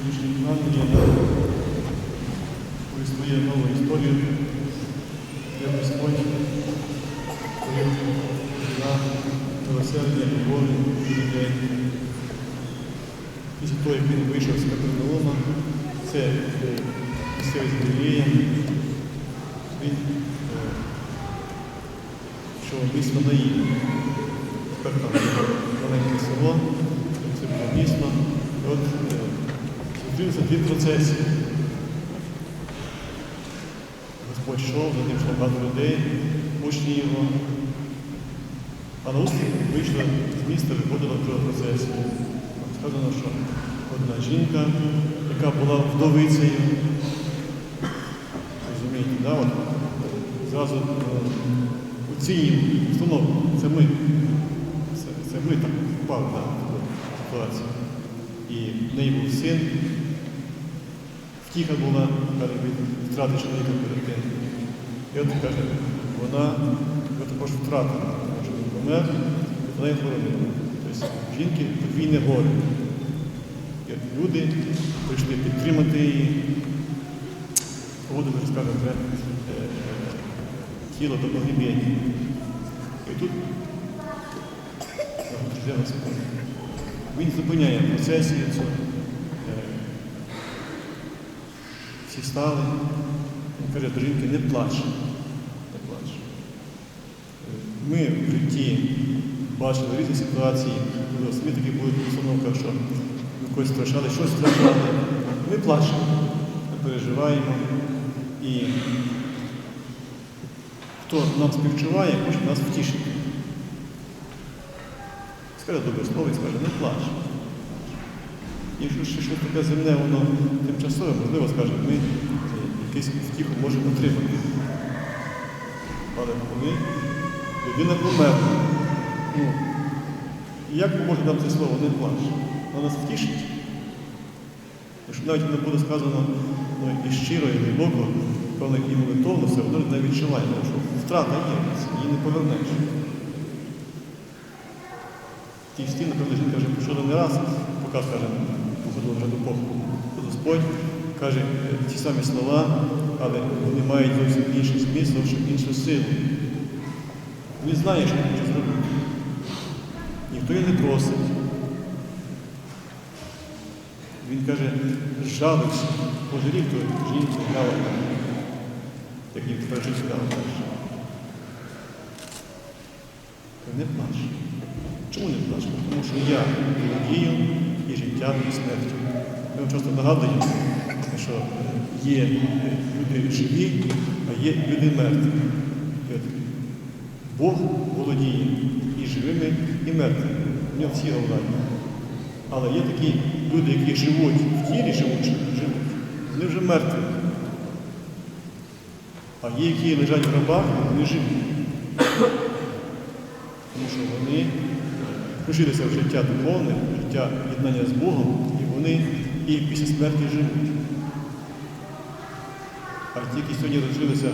Сьогоднішнє Євангеліє повіствує нову історію, де Господь на милосердя, любові людей. Після того, як він вийшов з Капернаума, це е, місцевість Галілея, він е, в місто Наїв. Тепер там маленьке село, це було місто. І от е, зустрілися дві процесії. Господь йшов, за ним йшло багато людей, учні його. А на устрій вийшла з міста, виходила друга процесія. Там сказано, що одна жінка, яка була вдовицею. Розумієте, да? От, зразу е, оцінюємо установку. Це ми. Це, це ми так впали на таку ситуацію. І в неї був син. Втіха була, каже, від втрати чоловіка перед тим. І от каже, вона його також втратила, що він помер, вона їх хоронила. Тобто жінки подвійне горе. І от люди прийшли підтримати її, проводили, скажімо, вже е, тіло до погибіння. І тут. Він зупиняє процесію цю. Е, Всі стали. Він каже до жінки, не плач. Не плач. Ми в житті бачили різні ситуації, самі такі були установка, що ми когось страшали, щось страшали. Ми плачемо, ми переживаємо. І хто нам співчуває, хоче нас втішити. Скаже добре слово і скаже, не плач. Якщо щось таке земне, воно тимчасове, можливо, скаже, ми е, якийсь втіху можемо отримати. Але коли людина померла, ну, як може нам це слово не плач? Воно нас втішить. Якщо навіть не буде сказано ну, і щиро, і глибоко, певно, і молитовно, все одно не відчуває, тому що втрата є, її не повернеш. Ті стіни, напевно, жінка вже почула не раз, поки, скажімо, вже до. Господь каже ті самі слова, але вони мають зовсім інший зміст, зовсім іншу силу. Він знає, що хоче зробити. Ніхто її не просить. Він каже, жалився, пожалів ту жінку, грала, як їм тепер життя далі. Не плач. Чому не плач? Тому що я володію життям, і смертю. Ми часто нагадуємо, що є люди живі, а є люди мертві. Бог володіє і живими, і мертвими. У нього всі владі. Але є такі люди, які живуть в тілі, живуть, живуть, вони вже мертві. А є, які лежать в гробах, вони живі. Тому що вони включилися в життя духовне, в життя єднання з Богом, і вони і після смерті живуть. А ті, які сьогодні розжилися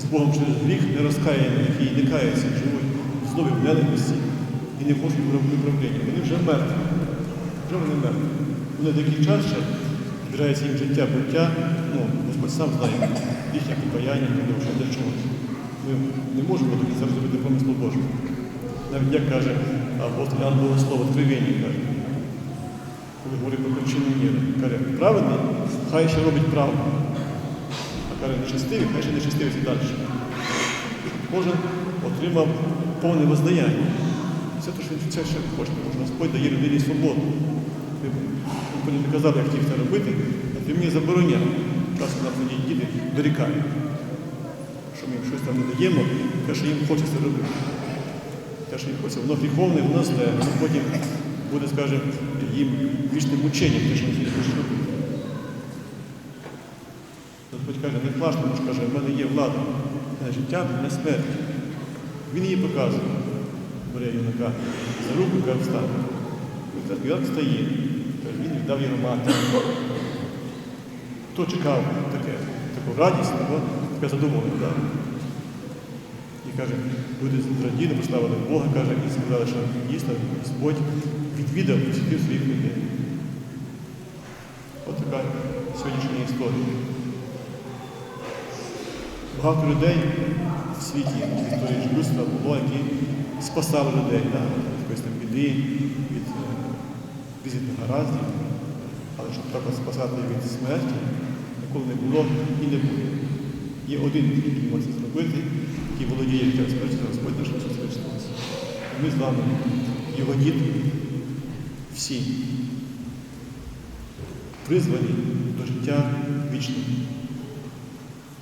з Богом через гріх, не розкаяні, які не каються, живуть злобі в ненависті і не хочуть виправлення. Вони вже мертві. Вже вони мертві. Вони деякий час ще збирається їм життя, буття, ну, Господь сам знає їхнє покаяння, що для чогось. Ми не можемо до кінця помислу Божого. Навіть як каже апостол Іоанн Богослов, откровення каже, коли говорить про причину міри. Каже, праведний, хай ще робить правду. А каже, нечестивий, хай ще нечестивий далі. Кожен отримав повне воздаяння. Все те, що він це ще хоче, тому що Господь дає людині свободу. Він не казав, як це робити, а ти мені забороняв. Часом нам тоді діти дорікають. Що ми їм щось там не даємо, те, що їм хочеться робити. Що їм хочеться, воно гріховне, воно зле, воно потім буде, скажімо, їм вічним мученням, те, що вони хочуть робити. Господь каже, не плач, тому що каже, в мене є влада на життя, на смерть. Він її показує. Бере юнака за руку, каже, встане. Як встає. Він віддав його матері. Хто чекав таке, таку радість, таке задоволення. І каже, люди зраділи, поставили Бога, каже, і сказали, що дійсно Господь відвідав посвятив своїх людей. така сьогоднішня історія. Багато людей в світі в історії людства було, які спасали людей від якоїсь там біди, від е, різних негараздів. Але щоб от спасати від смерті, ніколи не було і не буде. Є один, який може зробити, який володіє смерті, Господь наш Ісус Христос. Ми з вами, його діти, всі призвані до життя вічного.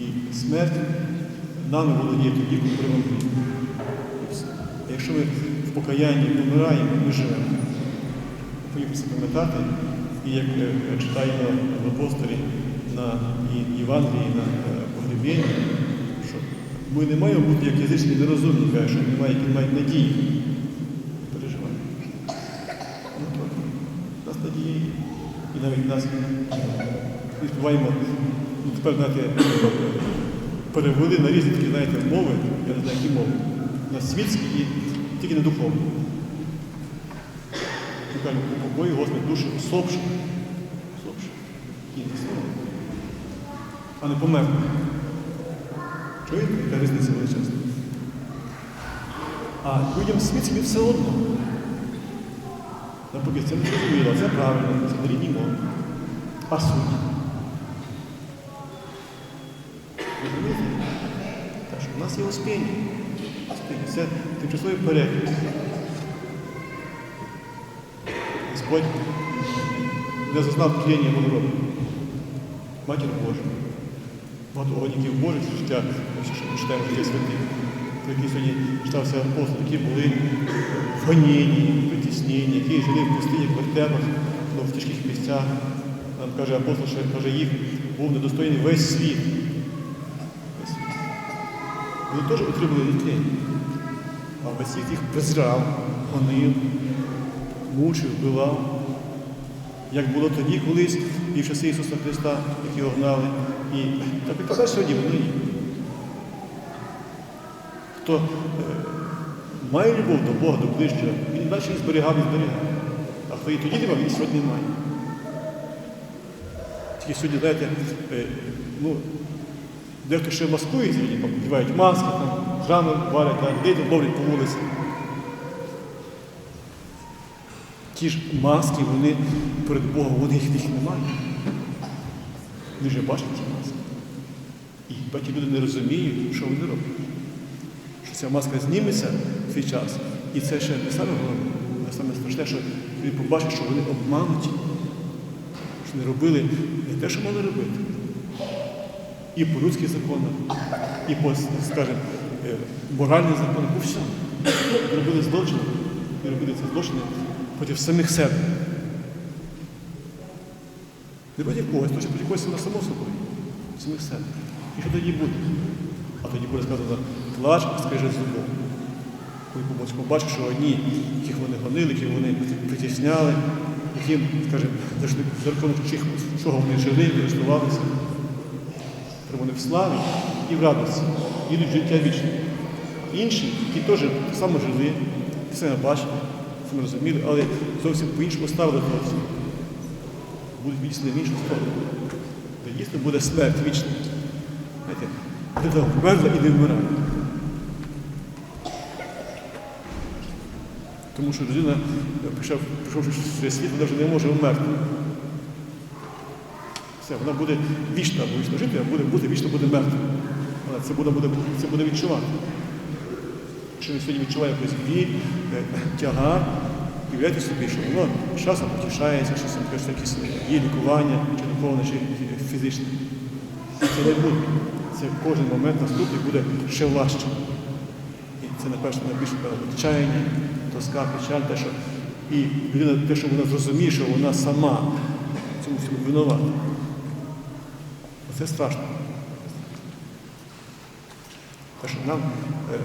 І смерть нами володіє тоді, коли. А якщо ми в покаянні помираємо, ми живемо. Це пам'ятати, і як е, читаємо в апостолі на Євангелії на е, погребінні, ми не маємо бути як язичні нерозумні, каже, що немає, які мають надії. Не переживай. Ну. У нас надії є. І навіть нас відбуваємо, ну, тепер знаєте, перевели на різні такі, знаєте, мови, я не знаю, які мови. На світські і тільки не духовні. Ми кажемо, упокої, Господи, душу усопши. Усопши. Інше слово. А не померти. Чуєте, яка різниця величезна? А людям світським все одно. Навпаки, це не зрозуміло, це правильно, це на рідній мові. А суть? Розумієте? Так що в нас є успіння. Успіння. Це тимчасовий перегляд. Господь не зазнав тління водороду. Матір Божа. Багато угодників Божих з життя, життя святих, які сьогодні читався апостол, які були в гонінні, притісненні, які жили в пустинях, в вертепах, ну, в тяжких місцях. Нам каже апостол, що каже, їх був недостойний весь світ. Весь світ. Вони теж отримали тління. А весь світ їх презирав, гонив, мучив, вбивав. Як було тоді колись, і в часи Ісуса Христа, які його гнали. І так і сьогодні воно є. Хто е, має любов до Бога, до ближнього, він далі її зберігав і зберігав. А хто її тоді не він сьогодні не має. Тільки сьогодні, знаєте, е, ну, дехто ще маскує вдівають маски, там, храми варять, людей ловлять по вулиці. Ті ж маски, вони перед Богом, вони їх їх не мають. Вони вже бачать ці маски. І бачать, люди не розуміють, що вони роблять. Ця маска зніметься в свій час. І це ще не саме головне, а саме страшне, що люди побачать, що вони обмануті, що не робили не те, що мали робити. І по людських законах, і по, скажімо, е, моральних законах, по всьому. Робили злочини, і робили ці злочини проти самих себе. Не проти когось, то що проти когось на само собою, самих себе. І що тоді буде? А тоді буде сказано, плач, скажи зубом. Коли побачиш, що одні, яких вони гонили, яких вони притісняли, яким, скажімо, за рахунок чого вони жили, користувалися. Про вони в славі і в радості, їдуть в життя вічне. Інші, які теж само жили, все не бачили, все розуміли, але зовсім по-іншому ставили до цього. Будуть вічні в іншу сторону. Дійсно буде смерть вічна. Знаєте, де вмерла і не вмирає. Тому що людина, прийшов, прийшовши цей світ, вона вже не може вмерти. Все, вона буде вічно або вічно жити, а буде бути, вічно буде мертва. Вона це буде, буде, це буде відчувати. Якщо він сьогодні відчуває якийсь біль, е, тягар, уявляйте собі, що воно часом потішається, часом якесь якісь є лікування, чи духовне, чи фізичне. Це не буде. Це кожен момент наступний буде ще важче. І це, напевно, найбільше відчаяння, тоска, печаль, те, що і людина, те, що вона зрозуміє, що вона сама цьому всьому винувата. Це страшно. Так що нам е,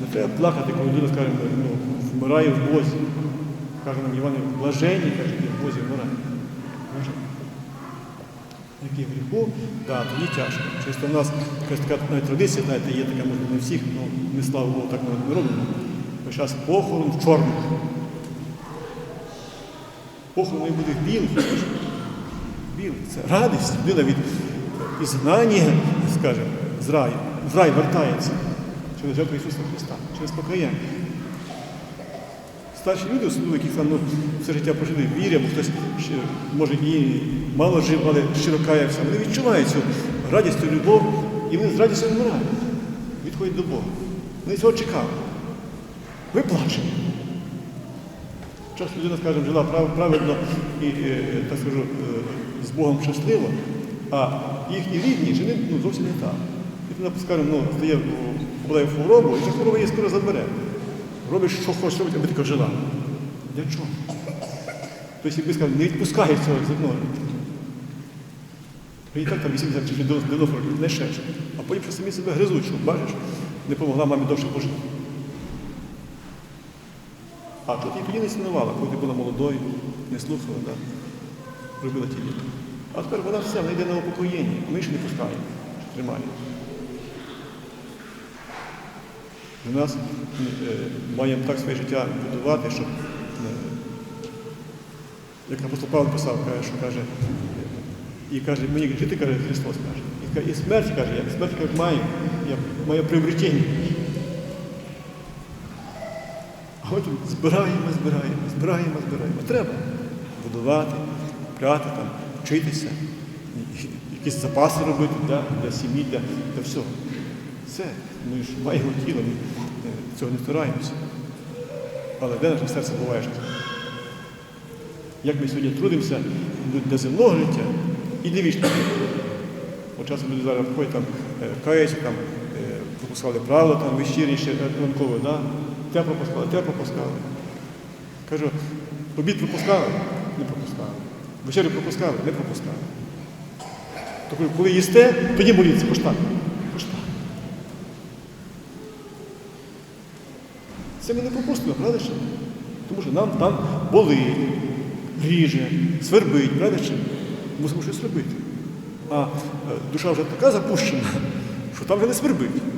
не треба плакати, коли людина скаже, ну, вмирає в Бозі. Каже нам Іван, блаженні, каже, в Бозі вмирає. Блаженні. Які в гріху, да, тоді тяжко. Чисто в нас якась така навіть традиція, знаєте, є така, може, не всіх, ну, ми слава Богу, так не робимо. Зараз похорон в чорному. Похорон має бути в білих, білих. Це радість, людина від ізгнання, скажімо, з раю, в рай вертається через жертву Ісуса Христа, через покаяння. Старші люди, особливо, які там ну, все життя прожили в вірі, або хтось ще, може і мало жив, але щиро каявся, вони відчувають цю радість, цю любов, і вони з радістю вмирають, відходять до Бога. Вони цього чекали. Ви плачете. Часто людина, скажімо, жила прав- праведно і, е, так скажу, е, з Богом щасливо, а їхні рідні жили ну, зовсім не так. І вона, скажімо, ну, стає в- хворобу, і ця хвороба її скоро забере. Робиш, що хочеш робити, аби така жила. Для чого? Тобто, якби скажемо, не відпускає цього з одного. І так там 80 чи 90 років, не ще. А потім що самі себе гризуть, що бачиш, не допомогла мамі довше пожити. А тут і тоді не цінувала, коли ти була молодою, не слухала, да? робила ті діти. А тепер вона все, вона йде на упокоєння, ми ж не пускаємо, що тримає. У нас е, маємо так своє життя будувати, щоб, е, як апостол Павло писав, каже, що каже, і каже, мені жити, каже, Христос каже. І, і смерть каже, я смерть каже, маю, я маю приобретення. Потім збираємо, збираємо, збираємо, збираємо. Треба будувати, купляти, там, вчитися, якісь запаси робити да, для сім'ї, для, для всього. Це ми ж маємо тіло, ми е, цього не стараємося. Але де наше серце буває життя? Як ми сьогодні трудимося для земного життя і для вічного життя. От часом люди зараз виходять, там, е, каються, там, е, пропускали правила, там, вечірні ще ранкове, да? Те пропускали, те пропускали. Кажу, обід пропускали, не пропускали. Вечерю пропускали, не пропускали. Тобто, коли їсте, тоді моліться. Поштак. Це ми не пропустимо, правда? що? Тому що нам там болить, ріже, свербить, правда? що? Мусимо щось робити. А е, душа вже така запущена, що там вже не свербить.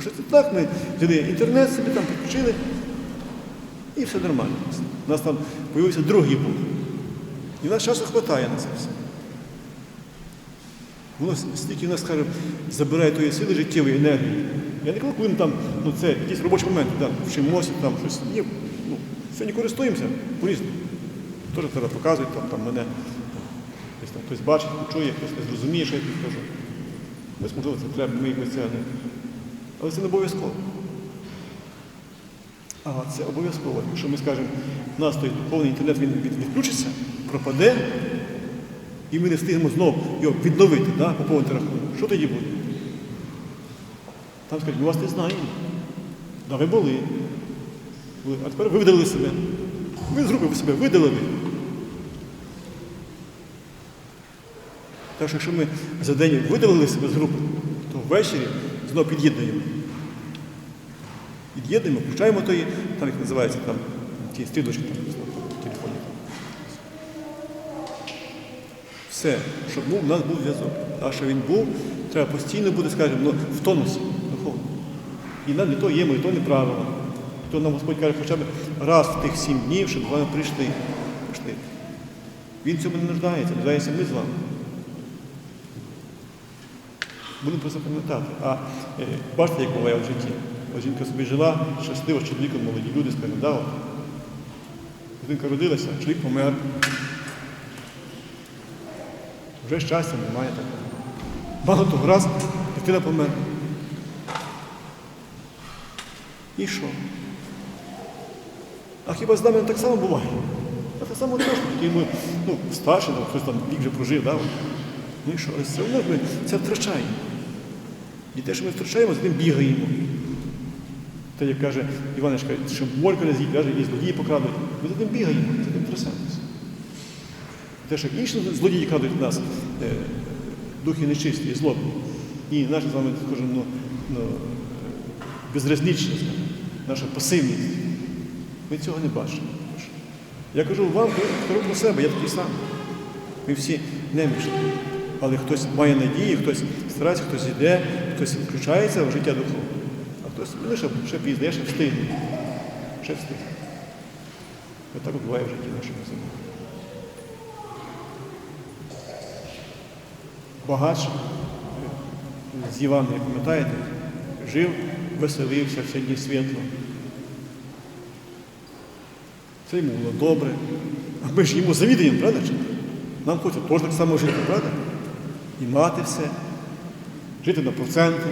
Що це так, ми взяли інтернет собі там підключили, і все нормально. У нас там з'явився другий Бог. І в нас часу вистачає на це все. Воно стільки в нас, скажімо, забирає тої сили життєвої енергії. Я не коли там, ну це якісь робочі моменти, да, вчимося, там щось є. Ну, сьогодні користуємося по-різному. Теж треба показувати, там, там мене там хтось бачить, чує, хтось не зрозуміє, що я тут кажу. Десь, можливо, це треба, ми якось це не. Але це не обов'язково. А це обов'язково. Якщо ми скажемо, у нас той повний інтернет він відключиться, пропаде, і ми не встигнемо знову його відновити, да, поповнити рахунок. Що тоді буде? Там скажуть, ми вас не знаємо. Да, ви були. були. А тепер ви видалили себе. Ви з групи себе видалили. Так що якщо ми за день видалили себе з групи, то ввечері знову під'єднуємо. Під'єднуємо, включаємо тої, там як називається, там ті стрілочки там, в телефоні. Все, щоб був, у нас був зв'язок. А що він був, треба постійно бути, скажімо, ну, в тонусі духовно. І нам не то є, ми, то неправильно. То нам Господь каже, хоча б раз в тих сім днів, щоб з вами прийшли. прийшли. Він цьому не нуждається, нуждається ми з вами. Будемо про це пам'ятати. А е, бачите, як буває в житті. Ось жінка собі жила, щаслива з чоловіком, молоді люди, да. Жінка родилася, чоловік помер. Вже щастя немає такого. Мало того раз дитина померла. І що? А хіба з нами так само буває? А так само теж, тоді ми ну, старші, хтось там вік вже прожив, да? ну і що? Але все одно ми це втрачаємо. І те, що ми втрачаємо, з тим бігаємо. Те, як каже Іванечка, що морка не каже, і злодії покрадуть. Ми за тим бігаємо, за тим трясемося. Те, що інші злодії крадуть нас, е, духи нечисті і злобні. І наша з вами, скажімо, ну, ну, е, безразлічність, наша пасивність. Ми цього не бачимо. Я кажу вам, кажу про себе, я такий самий. Ми всі немічні. Але хтось має надії, хтось старається, хтось йде, хтось включається в життя духовне. А хтось ну, ще, пізно, ще встигне. Ще встигне. Ось так буває в житті нашого землі. багач з Євангелія, пам'ятаєте, жив, веселився в дні світло. Це йому було добре. А ми ж йому завідуємо, правда? Нам хочеться теж так само жити, правда? І мати все, жити на проценти.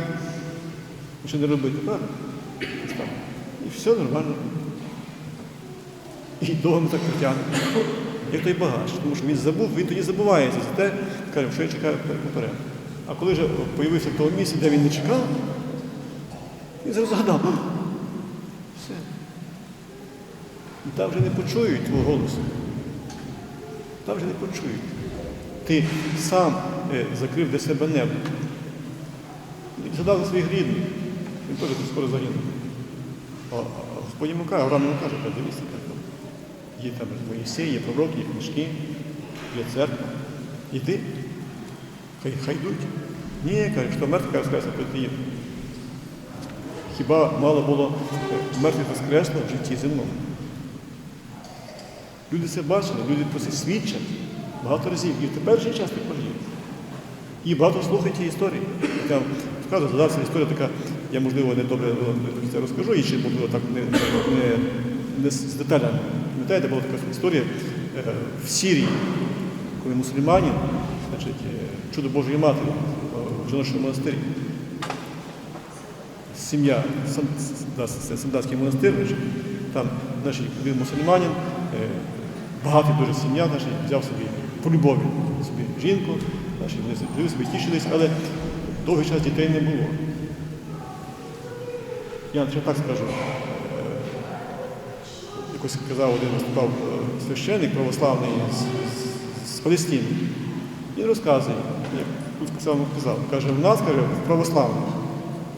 Що не робити, правда? І все нормально. І довго так потягнемо. Як той багач, тому що він забув, він тоді забувається за те, каже, що я чекаю поперед. А коли вже появився в тому місці, де він не чекав, він зразу згадав. «Ну, Все. І там вже не почують твого голосу. Там вже не почують. Ти сам е, закрив для себе небо. За своїх рідних. Він теж скоро загинув. А, а Господь йому каже, Авраам каже, дивіться. Є там Моїсей, є пророки, є книжки, є церква. Іди, хай, хай йдуть. Ні, каже, що мертвий каже, скажеться, ти є. Хіба мало було е, мертвих воскресло в житті земному? Люди це бачили, люди про це свідчать багато разів. І в теперішній час також є. І багато слухають ті історії. Вам вказую, історія така, я, можливо, не добре це розкажу, і ще, можливо, так не, не, не з деталями. Пам'ятаєте, була така історія е, в Сірії, коли мусульмані, значить, е, чудо Божої Матері е, в жіночому монастирі. Сім'я, Сан- Сандатський монастир, там значить, мусульманин, багатий дуже сім'я, взяв собі по любові собі жінку, значить, вони собі, тішились, але довгий час дітей не було. Я ще так скажу. е, Якось казав один виступав е, священник православний з, з, з Палестини. Він розказує, як сам казав, каже, в нас каже, в православних,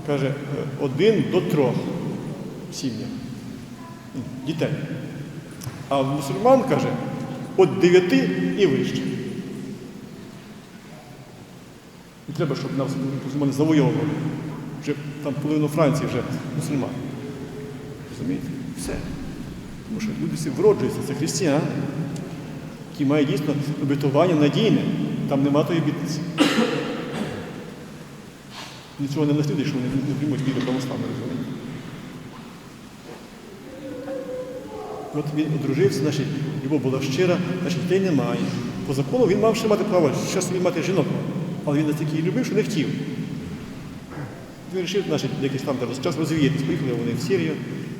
каже, е, один до трьох сім'ях дітей. А в мусульман каже, від дев'яти і вище. Не треба, щоб нас мусульмани завойовували. Вже там половину Франції вже мусульман. Розумієте? Все. Тому що люди всі вроджуються, це християни, які мають дійсно обітування надійне. Там нема тої бідниці. Нічого не наслідує, що вони не приймуть віру православну, розумієте? От він одружився, значить, його була щира, значить, дітей немає. По закону він мав ще мати право, що собі мати жінок, але він настільки її любив, що не хотів. Він вирішив, значить, якийсь там час розвіятись. Поїхали вони в Сирію,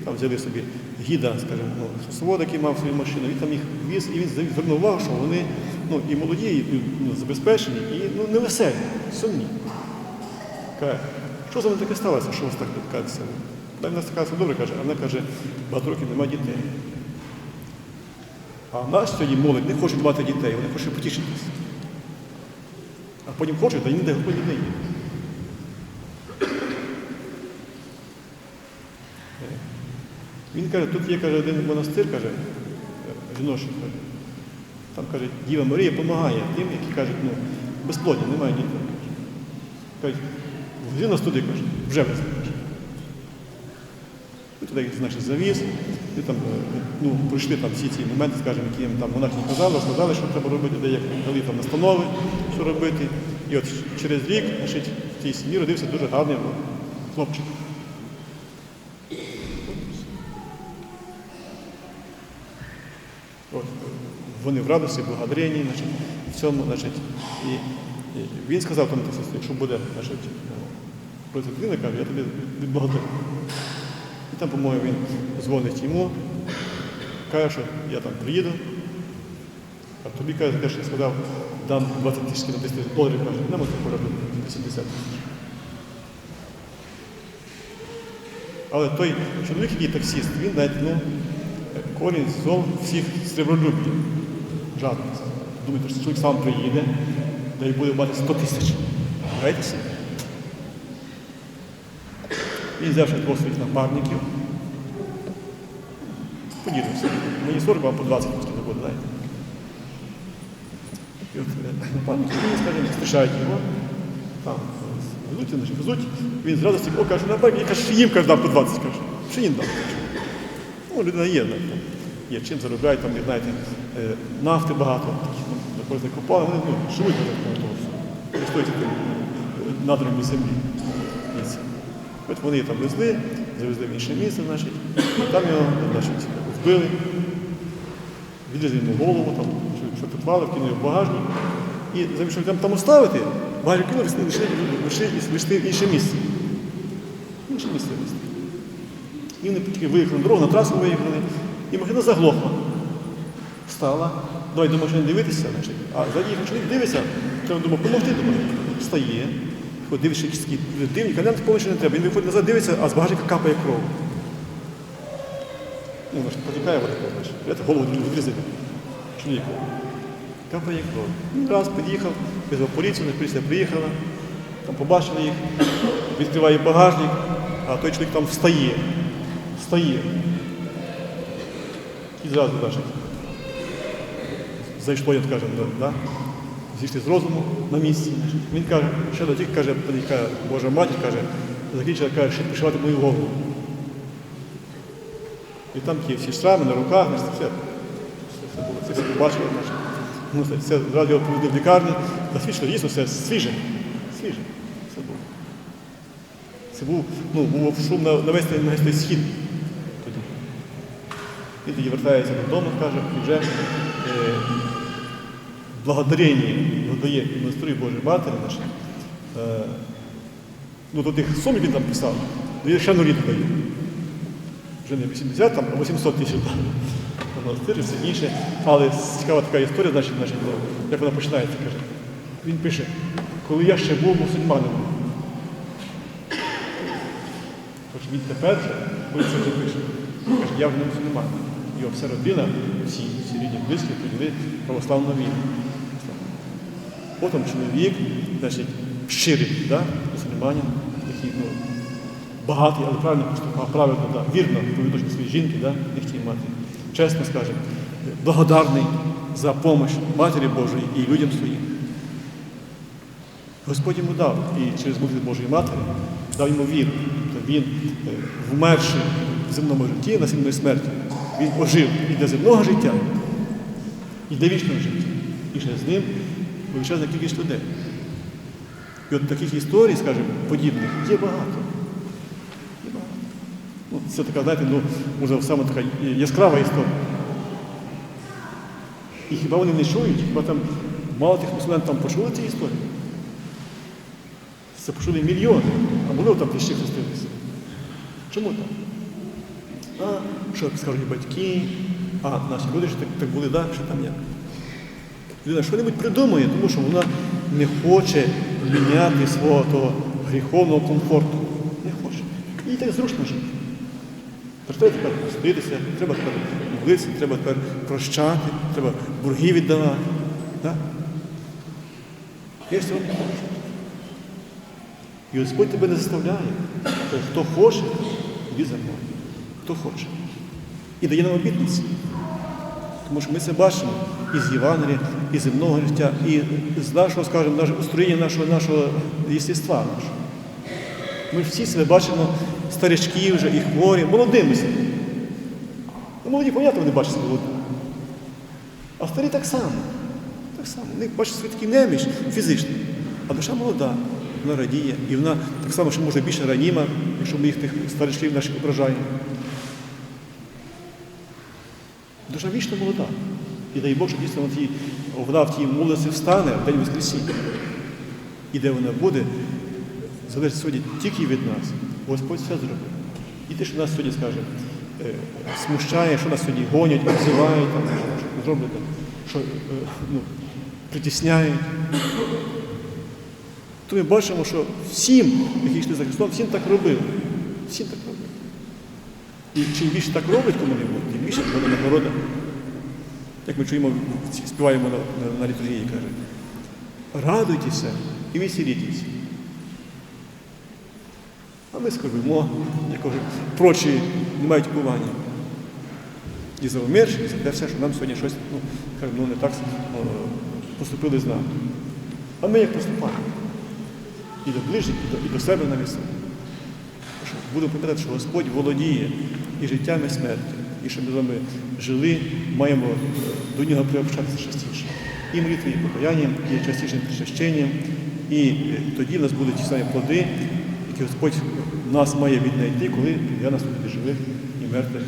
там взяли собі гіда, скажімо, ну, свод, який мав свою машину, він там їх віз, і він звернув увагу, що вони ну, і молоді, і ну, забезпечені, і ну, невеселі, сумні. Каже, що за мене таке сталося, що у вас так? Та в нас така добре каже, а вона каже, багато років немає дітей. А в нас сьогодні молодь не хоче мати дітей, вони хочуть потішитися. А потім хочуть, та ніде Господь не дає. Він каже, тут є каже, один монастир, каже, жіночий, каже. Там каже, Діва Марія допомагає тим, які кажуть, ну, безплодні, немає дітей. «Вези нас туди, каже, вже каже. Ми туди значить, завіз, і там, е, ну, пройшли там всі ці моменти, скажімо, які їм там монахи казали, сказали, що треба робити, де як дали там настанови, що робити. І от через рік, значить, в тій сім'ї родився дуже гарний хлопчик. От, вони в радості, благодаренні, значить, в цьому, значить, і, і він сказав тому якщо буде, значить, людина, каже, я тобі відблагодарю. Там, по-моєму, він дзвонить йому, каже, що я там приїду, а тобі каже, що я сказав, дам 20 тисяч на 10 тисяч доларів, каже, не можна поробити 80 тисяч. Але той чоловік, який таксіст, він навіть ну, корінь зол всіх сребролюбів. Жадність. Думаєте, що чоловік сам приїде, да й буде мати 100 тисяч. Собі? Він взяв ще двох своїх напарників. Поділимося. Мені 40, вам по 20 тільки не буде, знаєте. І от е, напарники, скажімо, зустрічають його. Там везуть, значить, везуть. Він з радості, о, каже, напарник, я каже, їм каже, дам по 20, каже. Що їм дам? каже. Ну, людина є, там є чим заробляють, там, знаєте, е, нафти багато, такі, ну, купали, вони ну, живуть на стоїть таким надрами землі. От вони там везли, завезли в інше місце, значить, і там його значить, вбили, відрізали йому голову, там, що, що підвали, вкинули в багажник. І замість там, там оставити, багажник кинули, вийшли, вийшли, в інше місце. Інше місце вийшли. І вони тільки виїхали на дорогу, на трасу виїхали, і машина заглохла. Встала. Давай до машини дивитися, значить. а ззаді їхав чоловік дивиться, треба думав, помогти думаю. Встає, ходить, дивиться, якісь такі дивні, калян повністю не треба. Він виходить назад, дивиться, а з багажника капає кров. Ну, значить, потікає вода, значить. Я голову відрізати. Чоловіку. Капає кров. Він раз під'їхав, визвав поліцію, на поліція приїхала, там побачили їх, відкриває багажник, а той чоловік там встає. Встає. І зразу значить, зайшло, як кажемо, да? Зійшли з розуму на місці. Він каже, ще до тільки каже, каже, Божа матір каже, закінчила, каже, ще пришивати мою голову. І там ті всі шрами на руках, все, все, все було, це все побачили. Ну, це, це зразу його повели в лікарню, засвідчили, дійсно все свіже, свіже. Все було. Це був, ну, був шум на, на весь, на весь схід тоді. Він тоді вертається додому, каже, вже благодарення додає і монастирі Божої Матері, значить, е, ну, до тих сум, які там писав, дає ще нулі додає. Вже не 80, там, а 800 тисяч на монастир і все інше. Але цікава така історія, значить, значить, ну, як вона починається, каже. Він пише, коли я ще був мусульманином. Хоч він тепер же, коли це вже пише, каже, я вже не мусульманин. Його вся родина, всі, всі рідні близькі прийняли православну віру. Потім чоловік, значить, щирий, да? мусульманин, такий, ну, багатий, але правильно поступав, правильно, да? вірно по відношенню своєї жінки, да? їхньої матері. Чесно скажемо, благодарний за допомогу Матері Божої і людям своїм. Господь йому дав і через молитву Божої Матері дав йому віру. Тобто він, е, вмерши в земному житті, на земної смерті, він ожив і для земного життя, і для вічного життя. І ще з ним величезна кількість людей. І от таких історій, скажімо, подібних є багато. Є багато. Ну, це така, знаєте, ну, може, саме така яскрава історія. І хіба вони не чують, хіба там мало тих мусульман там почули ці історії? Це почули мільйони, а були там тисячі хрестилися. Чому так? А, що скажуть батьки, а наші люди ж так, так були, да, що там як. Людина що-небудь придумує, тому що вона не хоче міняти свого того гріховного комфорту. Не хоче. Їй так зручно жити. Треба тепер поститися, треба тепер молитися, треба тепер прощати, треба борги віддавати. Да? Я цього. І Господь тебе не заставляє. Хто хоче, йди за мною. Хто хоче. І дає нам обітниці. Тому що ми це бачимо і з Євангелія, і земного життя, і з нашого, скажімо, нашого устроєння нашого, нашого єстества нашого. Ми всі себе бачимо старички вже і хворі, молодими себе. Ну, молоді, понятно, вони бачать себе. А старі так само. Так само. У них бачить свій такий неміч фізичний. А душа молода, вона радіє. І вона так само, що може більше раніма, якщо ми їх тих старичків наших ображаємо. Душа вічно молода. І дай Бог, що дійсно вона, в тій молодості встане в день Воскресіння. І де вона буде, залежить сьогодні тільки від нас. Господь все зробив. І те, що нас сьогодні, скаже, е, смущає, що нас сьогодні гонять, обзивають, що зроблять, що е, ну, притісняють. То ми бачимо, що всім, які йшли за Христом, всім так робили. Всім так робили. І чим більше так роблять кому-небудь, більше буде нагорода. Як ми чуємо, співаємо на, на, на літургії, каже, радуйтеся і веселітесь. А ми скорбимо, якого прочі не мають кування. І за умерших, і за те все, що нам сьогодні щось, ну, кажемо, ну, не так поступили з нами. А ми як поступаємо? І до ближніх, і до, і до себе навіть. Будемо пам'ятати, що Господь володіє і життям, і смертю. І щоб ми з вами жили, маємо до нього приобщатися частіше. І молитвою, і покаянням, і частішим причащенням, І е, тоді в нас будуть ті самі плоди, які Господь нас має віднайти, коли я нас буде живих і мертвих.